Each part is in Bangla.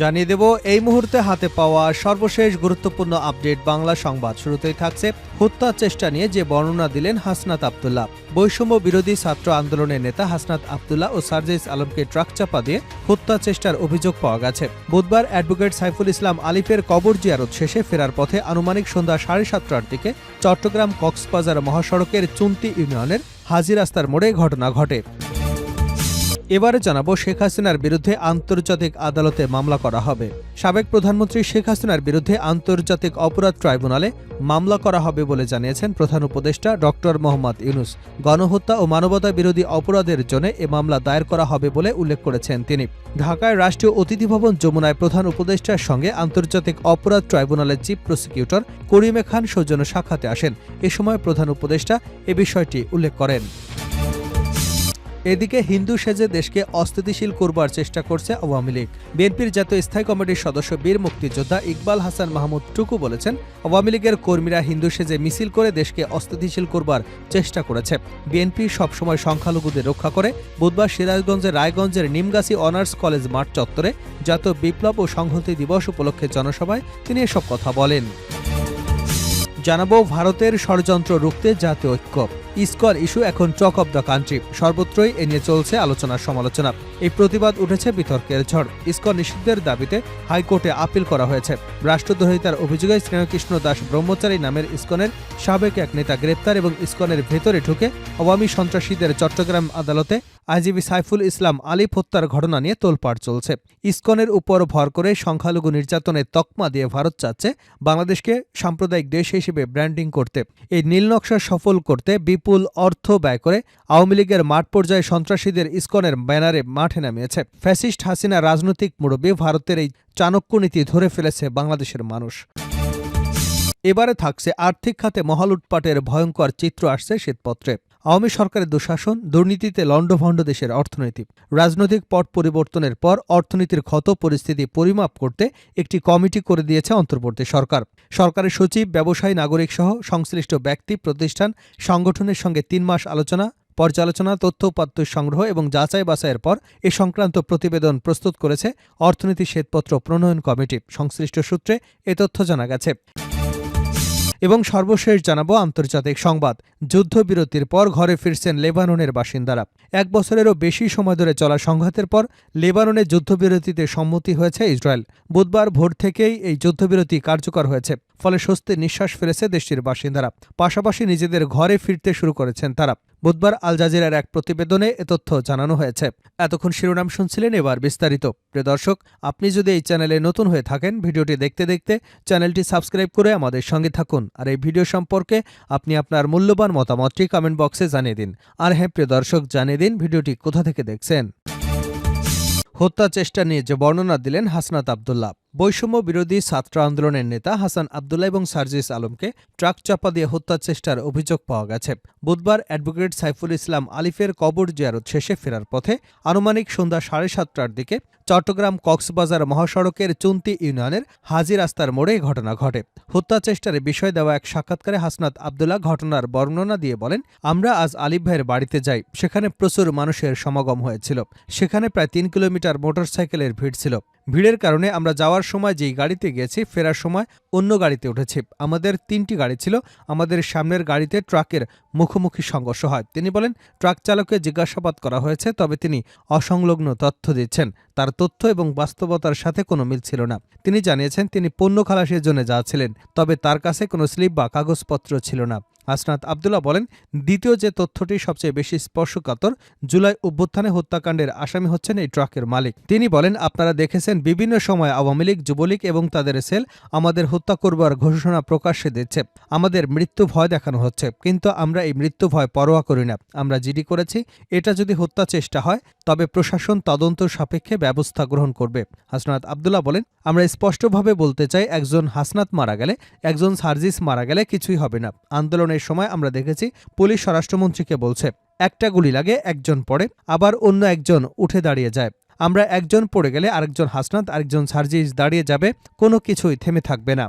জানিয়ে দেব, এই মুহূর্তে হাতে পাওয়া সর্বশেষ গুরুত্বপূর্ণ আপডেট বাংলা সংবাদ। শুরুতেই থাকছে হত্যা চেষ্টা নিয়ে যে বর্ণনা দিলেন হাসনাত আবদুল্লাহ। বৈষম্য বিরোধী ছাত্র আন্দোলনের নেতা হাসনাত আবদুল্লাহ ও সার্জিস আলমকে ট্রাক চাপা দিয়ে হত্যা চেষ্টার অভিযোগ পাওয়া গেছে। বুধবার অ্যাডভোকেট সাইফুল ইসলাম আলিফের কবর জিয়ারত শেষে ফেরার পথে আনুমানিক সন্ধ্যা সাড়ে সাতটার দিকে চট্টগ্রাম কক্সবাজার মহাসড়কের চুন্তি ইউনিয়নের হাজির রাস্তার মোড়ে ঘটনা ঘটে। এবারে জানাব শেখ হাসিনার বিরুদ্ধে আন্তর্জাতিক আদালতে মামলা করা হবে। সাবেক প্রধানমন্ত্রী শেখ হাসিনার বিরুদ্ধে আন্তর্জাতিক অপরাধ ট্রাইব্যুনালে মামলা করা হবে বলে জানিয়েছেন প্রধান উপদেষ্টা ডক্টর মোহাম্মদ ইউনুস। গণহত্যা ও মানবতা বিরোধী অপরাধের জন্য এ মামলা দায়ের করা হবে বলে উল্লেখ করেছেন তিনি। ঢাকায় রাষ্ট্রীয় অতিথি ভবন যমুনায় প্রধান উপদেষ্টার সঙ্গে আন্তর্জাতিক অপরাধ ট্রাইব্যুনালের চিফ প্রসিকিউটর করিমে খান সৌজন্য সাক্ষাতে আসেন। এ সময় প্রধান উপদেষ্টা এ বিষয়টি উল্লেখ করেন। এদিকে হিন্দু সেজে দেশকে অস্থিতিশীল করবার চেষ্টা করছে আওয়ামী লীগ। বিএনপির জাতীয় স্থায়ী কমিটির সদস্য বীর মুক্তিযোদ্ধা ইকবাল হাসান মাহমুদ টুকু বলেছেন, আওয়ামী লীগের কর্মীরা হিন্দু সেজে মিছিল করে দেশকে অস্থিতিশীল করবার চেষ্টা করেছে। বিএনপি সবসময় সংখ্যালঘুদের রক্ষা করে। বুধবার সিরাজগঞ্জের রায়গঞ্জের নিমগাছি অনার্স কলেজ মাঠ চত্বরে জাতীয় বিপ্লব ও সংহতি দিবস উপলক্ষে জনসভায় তিনি এসব কথা বলেন। জানাব ভারতের ষড়যন্ত্র রুখতে জাতীয় ঐক্য। ইস্কর ইস্যু এখন টক অব দ্য কান্ট্রি। সর্বত্রই এ নিয়ে চলছে আলোচনা সমালোচনা। এই প্রতিবাদ উঠেছে বিতর্কের ঝড়। ইস্কর নিষিদ্ধের দাবিতে হাইকোর্টে আপিল করা হয়েছে। রাষ্ট্রদ্রোহিতার অভিযোগে শ্রীকৃষ্ণ দাস ব্রহ্মচারী নামের ইস্কনের সাবেক এক নেতা গ্রেপ্তার এবং ইস্কনের ভেতরে ঢুকে আওয়ামী সন্ত্রাসীদের চট্টগ্রাম আদালতে আইজিবি সাইফুল ইসলাম আলী হত্যার ঘটনা নিয়ে তোলপাড় চলছে। ইস্কনের উপর ভর করে সংখ্যালঘু নির্যাতনের তকমা দিয়ে ভারত চাচ্ছে বাংলাদেশকে সাম্প্রদায়িক দেশ হিসেবে ব্র্যান্ডিং করতে। এই নীলনকশা সফল করতে বিপুল অর্থ ব্যয় করে আওয়ামী লীগের মাঠ পর্যায়ে সন্ত্রাসীদের ইস্কনের ব্যানারে মাঠে নামিয়েছে। ফ্যাসিস্ট হাসিনা রাজনৈতিক মুরব্বী ভারতের এই চাণক্য নীতি ধরে ফেলেছে বাংলাদেশের মানুষ। এবারে থাকছে আর্থিক খাতে মহালুটপাটের ভয়ঙ্কর চিত্র আসছে শ্বেতপত্রে আওয়ামী সরকারের দুঃশাসন, দুর্নীতিতে লণ্ডভণ্ড দেশের অর্থনীতি। রাজনৈতিক পট পরিবর্তনের পর অর্থনীতির ক্ষত পরিস্থিতি পরিমাপ করতে একটি কমিটি করে দিয়েছে অন্তর্বর্তী সরকার। সরকারের সচিব, ব্যবসায়ী, নাগরিক সহ সংশ্লিষ্ট ব্যক্তি, প্রতিষ্ঠান, সংগঠনের সঙ্গে তিন মাস আলোচনা, পর্যালোচনা, তথ্য উপাত্ত সংগ্রহ এবং যাচাই বাছাইয়ের পর এ সংক্রান্ত প্রতিবেদন প্রস্তুত করেছে অর্থনীতি শ্বেতপত্র প্রণয়ন কমিটি। সংশ্লিষ্ট সূত্রে এ তথ্য জানা গেছে। এবং সর্বশেষ জানাব আন্তর্জাতিক সংবাদ। যুদ্ধবিরতির পর ঘরে ফিরছেন লেবাননের বাসিন্দারা। এক বছরেরও বেশি সময় ধরে চলা সংঘাতের পর লেবাননে যুদ্ধবিরতিতে সম্মতি হয়েছে ইসরায়েল। বুধবার ভোর থেকেই এই যুদ্ধবিরতি কার্যকর হয়েছে, ফলে স্বস্তির নিঃশ্বাস ফেলেছে দেশটির বাসিন্দারা। পাশাপাশি নিজেদের ঘরে ফিরতে শুরু করেছেন তারা। বুধবার আল জাজিরার এক প্রতিবেদনে এ তথ্য জানানো হয়েছে। এতক্ষণ শিরোনাম শুনছিলেন এবার বিস্তারিত। প্রিয় দর্শক, আপনি যদি এই চ্যানেলে নতুন হয়ে থাকেন, ভিডিওটি দেখতে দেখতে চ্যানেলটি সাবস্ক্রাইব করে আমাদের সঙ্গে থাকুন। আর এই ভিডিও সম্পর্কে আপনি আপনার মূল্যবান মতামতটি কমেন্ট বক্সে জানিয়ে দিন। আর হ্যাঁ প্রিয় দর্শক, জানিয়ে দিন ভিডিওটি কোথা থেকে দেখছেন। হত্যা চেষ্টা নিয়ে যে বর্ণনা দিলেন হাসনাত আবদুল্লাহ বৈষম্য বিরোধী ছাত্র আন্দোলনের নেতা হাসান আবদুল্লাহ এবং সার্জিস আলমকে ট্রাক চাপা দিয়ে হত্যা চেষ্টার অভিযোগ পাওয়া গেছে। বুধবার অ্যাডভোকেট সাইফুল ইসলাম আলিফের কবর জিয়ারত শেষে ফেরার পথে আনুমানিক সন্ধ্যা সাড়ে সাতটার দিকে চট্টগ্রাম কক্সবাজার মহাসড়কের চুন্তি ইউনিয়নের হাজি রাস্তার মোড়ে ঘটনা ঘটে। হত্যা চেষ্টার বিষয় দেওয়া এক সাক্ষাৎকারে হাসনাত আবদুল্লাহ ঘটনার বর্ণনা দিয়ে বলেন, আমরা আজ আলিফ ভাইয়ের বাড়িতে যাই। সেখানে প্রচুর মানুষের সমাগম হয়েছিল। সেখানে প্রায় তিন কিলোমিটার মোটরসাইকেলের ভিড় ছিল। ভিড়ের কারণে আমরা যাওয়ার সময় যেই গাড়িতে গেছি, ফেরার সময় অন্য গাড়িতে উঠেছি। আমাদের তিনটি গাড়ি ছিল। আমাদের সামনের গাড়িতে ট্রাকের মুখোমুখি সংঘর্ষ হয়। তিনি বলেন, ট্রাক চালককে জিজ্ঞাসাবাদ করা হয়েছে, তবে তিনি অসংলগ্ন তথ্য দিচ্ছেন। তার তথ্য এবং বাস্তবতার সাথে কোনো মিল ছিল না। তিনি জানিয়েছেন, তিনি পণ্য খালাসের জন্য যাচ্ছিলেন, তবে তার কাছে কোনো স্লিপ বা কাগজপত্র ছিল না। হাসনাত আবদুল্লাহ বলেন, দ্বিতীয় যে তথ্যটি সবচেয়ে বেশি স্পর্শকাতর, জুলাই অভ্যুত্থানে হত্যাকাণ্ডের আসামি হচ্ছেন এই ট্রাকের মালিক। তিনি বলেন, আপনারা দেখেছেন বিভিন্ন সময় আওয়ামী লীগ, যুবলীগ এবং তাদের সেল আমাদের হত্যা করবার ঘোষণা প্রকাশ্যে দিচ্ছে আমাদের মৃত্যু ভয় দেখানো হচ্ছে, কিন্তু আমরা এই মৃত্যু ভয় পরোয়া করি না। আমরা জিডি করেছি, এটা যদি হত্যা চেষ্টা হয়, তবে প্রশাসন তদন্ত সাপেক্ষে ব্যবস্থা গ্রহণ করবে। হাসনাত আবদুল্লাহ বলেন, আমরা স্পষ্টভাবে বলতে চাই, একজন হাসনাত মারা গেলে, একজন সার্জিস মারা গেলে কিছুই হবে না। আন্দোলনের সময় আমরা দেখেছি পুলিশ স্বরাষ্ট্রমন্ত্রীকে বলছে, একটা গুলি লাগে, একজন পড়ে, আবার অন্য একজন উঠে দাঁড়িয়ে যায়। আমরা একজন পড়ে গেলে আরেকজন হাসনাত, আরেকজন সার্জিস দাঁড়িয়ে যাবে, কোনো কিছুই থেমে থাকবে না।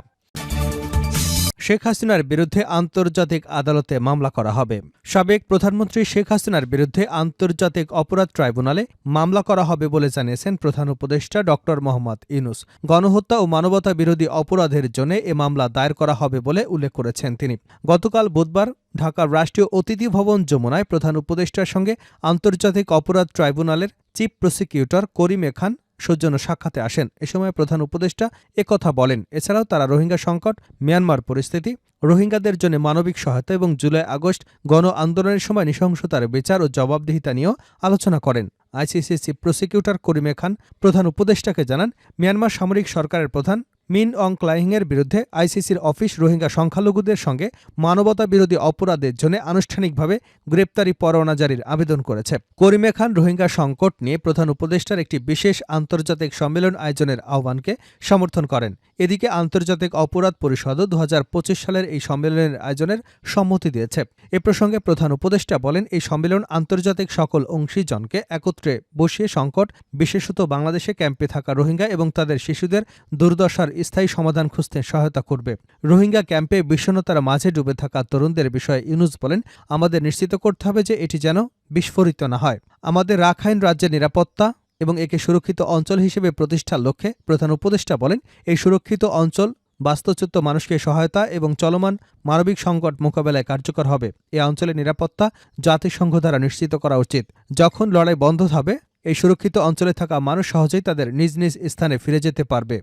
শেখ হাসিনার বিরুদ্ধে আন্তর্জাতিক আদালতে মামলা করা হবে। সাবেক প্রধানমন্ত্রী শেখ হাসিনার বিরুদ্ধে আন্তর্জাতিক অপরাধ ট্রাইব্যুনালে মামলা করা হবে বলে জানিয়েছেন প্রধান উপদেষ্টা ড. মোহাম্মদ ইনুস গণহত্যা ও মানবতা বিরোধী অপরাধের জন্য এ মামলা দায়ের করা হবে বলে উল্লেখ করেছেন তিনি। গতকাল বুধবার ঢাকার রাষ্ট্রীয় অতিথি ভবন যমুনায় প্রধান উপদেষ্টার সঙ্গে আন্তর্জাতিক অপরাধ ট্রাইব্যুনালের চিফ প্রসিকিউটর করিম খান সৌজন্য সাক্ষাতে আসেন। এ সময় প্রধান উপদেষ্টা একথা বলেন। এছাড়াও তারা রোহিঙ্গা সংকট, মিয়ানমার পরিস্থিতি, রোহিঙ্গাদের জন্য মানবিক সহায়তা এবং জুলাই আগস্ট গণ আন্দোলনের সময় নৃশংসতার বিচার ও জবাবদিহিতা নিয়েও আলোচনা করেন। আইসিসি প্রসিকিউটর করিমে খান প্রধান উপদেষ্টাকে জানান, মিয়ানমার সামরিক সরকারের প্রধান মিন অং ক্লাইংয়ের বিরুদ্ধে আইসিসির অফিস রোহিঙ্গা সংখ্যালঘুদের সঙ্গে মানবতা বিরোধী অপরাধের জন্য আনুষ্ঠানিকভাবে গ্রেপ্তারি পরোয়ানা জারির আবেদন করেছে। করিমে খান রোহিঙ্গা সংকট নিয়ে প্রধান উপদেষ্টার একটি বিশেষ আন্তর্জাতিক সম্মেলন আয়োজনের আহ্বানকে সমর্থন করেন। এদিকে আন্তর্জাতিক অপরাধ পরিষদও দু হাজার পঁচিশ সালের এই সম্মেলনের আয়োজনের সম্মতি দিয়েছে। এ প্রসঙ্গে প্রধান উপদেষ্টা বলেন, এই সম্মেলন আন্তর্জাতিক সকল অংশীজনকে একত্রে বসিয়ে সংকট, বিশেষত বাংলাদেশে ক্যাম্পে থাকা রোহিঙ্গা এবং তাদের শিশুদের দুর্দশার স্থায়ী সমাধান খুঁজতে সহায়তা করবে। রোহিঙ্গা ক্যাম্পে বিষণ্ণতার মাঝে ডুবে থাকা তরুণদের বিষয়ে ইউনুস বলেন, আমাদের নিশ্চিত করতে হবে যে এটি যেন বিস্ফোরিত না হয়। আমাদের রাখাইন রাজ্যের নিরাপত্তা এবং একে সুরক্ষিত অঞ্চল হিসেবে প্রতিষ্ঠার লক্ষ্যে প্রধান উপদেষ্টা বলেন, এই সুরক্ষিত অঞ্চল বাস্তুচ্যুত মানুষকে সহায়তা এবং চলমান মানবিক সংকট মোকাবেলায় কার্যকর হবে। এ অঞ্চলের নিরাপত্তা জাতিসংঘ দ্বারা নিশ্চিত করা উচিত। যখন লড়াই বন্ধ হবে, এই সুরক্ষিত অঞ্চলে থাকা মানুষ সহজেই তাদের নিজ নিজ স্থানে ফিরে যেতে পারবে।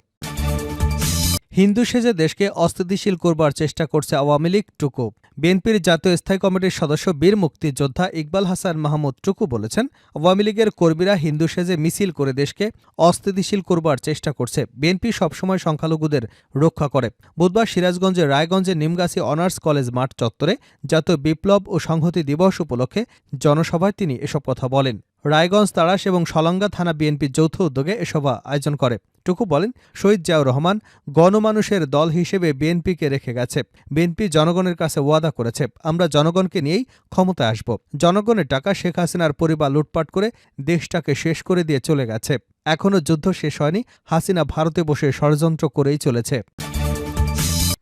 হিন্দু সেজে দেশকে অস্থিতিশীল করবার চেষ্টা করছে আওয়ামী লীগ, টুকু। বিএনপির জাতীয় স্থায়ী কমিটির সদস্য বীর মুক্তিযোদ্ধা ইকবাল হাসান মাহমুদ টুকু বলেছেন, আওয়ামী লীগের কর্মীরা হিন্দু সেজে মিছিল করে দেশকে অস্থিতিশীল করবার চেষ্টা করছে। বিএনপি সবসময় সংখ্যালঘুদের রক্ষা করে। বুধবার সিরাজগঞ্জের রায়গঞ্জের নিমগাছি অনার্স কলেজ মাঠ চত্বরে জাতীয় বিপ্লব ও সংহতি দিবস উপলক্ষে জনসভায় তিনি এসব কথা বলেন। রায়গঞ্জ তাড়াশ এবং সলঙ্গা থানা বিএনপির যৌথ উদ্যোগে এসভা আয়োজন করে। টুকু বলেন, শহীদ জিয়াউর রহমান গণমানুষের দল হিসেবে বিএনপিকে রেখে গেছে। বিএনপি জনগণের কাছে ওয়াদা করেছে। আমরা জনগণকে নিয়েই ক্ষমতায় আসব। জনগণের টাকা শেখ হাসিনার পরিবার লুটপাট করে দেশটাকে শেষ করে দিয়ে চলে গেছে। এখনও যুদ্ধ শেষ হয়নি। হাসিনা ভারতে বসে ষড়যন্ত্র করেই চলেছে।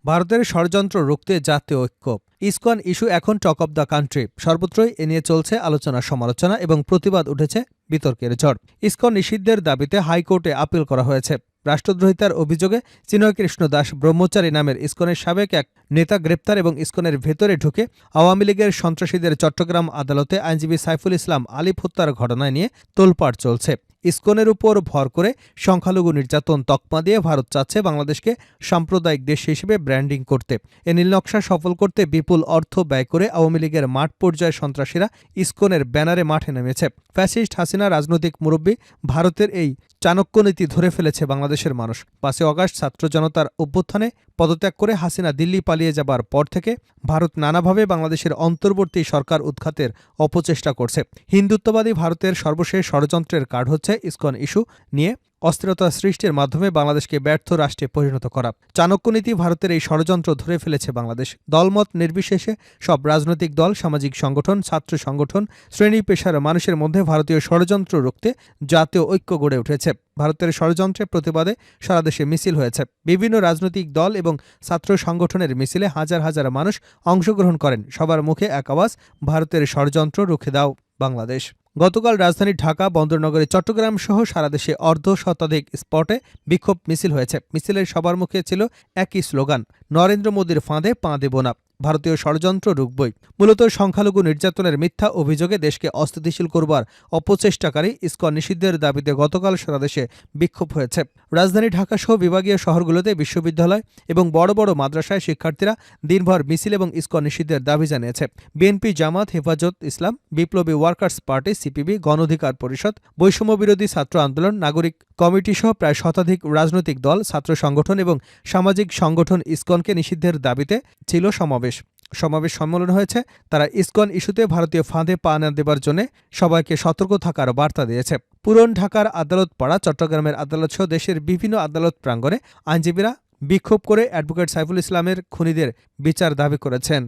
ভারতের ষড়যন্ত্র রুখতে জাতীয় ঐক্য। ইস্কন ইস্যু এখন টক অব দ্য কান্ট্রি। সর্বত্রই এ নিয়ে চলছে আলোচনা, সমালোচনা এবং প্রতিবাদ উঠেছে বিতর্কের ঝড়। ইস্কন নিষিদ্ধের দাবিতে হাইকোর্টে আপিল করা হয়েছে। রাষ্ট্রদ্রোহিতার অভিযোগে চিনয় কৃষ্ণ দাস ব্রহ্মচারী নামের ইস্কনের সাবেক এক নেতা গ্রেপ্তার এবং ইসকনের ভেতরে ঢুকে আওয়ামী লীগের সন্ত্রাসীদের চট্টগ্রাম আদালতে আইনজীবী সাইফুল ইসলাম আলিফ হত্যার ঘটনায় নিয়ে তোলপাড় চলছে। ইস্কনের উপর ভর করে সংখ্যালঘু নির্যাতন তকমা দিয়ে ভারত চাচ্ছে বাংলাদেশকে সাম্প্রদায়িক দেশ হিসেবে ব্র্যান্ডিং করতে। এ নীলনকশা সফল করতে বিপুল অর্থ ব্যয় করে আওয়ামী লীগের মাঠ পর্যায়ে সন্ত্রাসীরা ইস্কনের ব্যানারে মাঠে নেমেছে। ফ্যাসিস্ট হাসিনা রাজনৈতিক মুরব্বী ভারতের এই চাণক্যনীতি ধরে ফেলেছে বাংলাদেশের মানুষ। পাঁচই অগাস্ট ছাত্র জনতার অভ্যুত্থানে পদত্যাগ করে হাসিনা দিল্লি পালিয়ে যাবার পর থেকে ভারত নানাভাবে বাংলাদেশের অন্তর্বর্তী সরকার উৎখাতের অপচেষ্টা করছে। হিন্দুত্ববাদী ভারতের সর্বশেষ ষড়যন্ত্রের কার্ড হচ্ছে ইসকন ইস্যু নিয়ে অস্থিরতা সৃষ্টির মাধ্যমে বাংলাদেশকে ব্যর্থ রাষ্ট্রে পরিণত করা। চাণক্যনীতি ভারতের এই ষড়যন্ত্র ধরে ফেলেছে বাংলাদেশ। দলমত নির্বিশেষে সব রাজনৈতিক দল, সামাজিক সংগঠন, ছাত্র সংগঠন, শ্রেণি পেশার মানুষের মধ্যে ভারতীয় ষড়যন্ত্র রুখতে জাতীয় ঐক্য গড়ে উঠেছে। ভারতের ষড়যন্ত্রের প্রতিবাদে সারা দেশে মিছিল হয়েছে। বিভিন্ন রাজনৈতিক দল এবং ছাত্র সংগঠনের মিছিলে হাজার হাজার মানুষ অংশগ্রহণ করেন। সবার মুখে এক আওয়াজ, ভারতের ষড়যন্ত্র রুখে দাও বাংলাদেশ। গতকাল রাজধানী ঢাকা, বন্দরনগরে, চট্টগ্রাম সহ সারা দেশে অর্ধ শতাধিক স্পটে বিক্ষোভ মিছিল হয়েছে। মিছিলের সবার মুখে ছিল একই স্লোগান, নরেন্দ্র মোদীর ফাঁদে পা দেব না। ভারতীয় ষড়যন্ত্র রুখবই। মূলত সংখ্যালঘু নির্যাতনের মিথ্যা অভিযোগে দেশকে অস্থিতিশীল করবার অপচেষ্টাকারী ইস্কন নিষিদ্ধের দাবিতে গতকাল সারা দেশে বিক্ষোভ হয়েছে। রাজধানী ঢাকাসহ বিভাগীয় শহরগুলোতে বিশ্ববিদ্যালয় এবং বড় বড় মাদ্রাসায় শিক্ষার্থীরা দিনভর মিছিল এবং ইস্কন নিষিদ্ধের দাবি জানিয়েছে। বিএনপি জামাত, হেফাজত ইসলাম, বিপ্লবী ওয়ার্কার্স পার্টি, সিপিবি গণঅধিকার পরিষদ বৈষম্য বিরোধী ছাত্র আন্দোলন, নাগরিক কমিটি সহ প্রায় শতাধিক রাজনৈতিক দল, ছাত্র সংগঠন এবং সামাজিক সংগঠন ইসকনকে নিষিদ্ধের দাবিতে ছিল সমাবেশ। সমাবেশ সম্মেলন হয়েছে। তারা ইসকন ইস্যুতে ভারতীয় ফাঁদে পা না দেবার জন্য সবাইকে সতর্ক থাকার বার্তা দিয়েছে। পুরন ঢাকার আদালত পাড়া চট্টগ্রামের আদালত সহ দেশের বিভিন্ন আদালত প্রাঙ্গণে আইনজীবীরা বিক্ষোভ করে অ্যাডভোকেট সাইফুল ইসলামের খুনিদের বিচার দাবি করেছেন।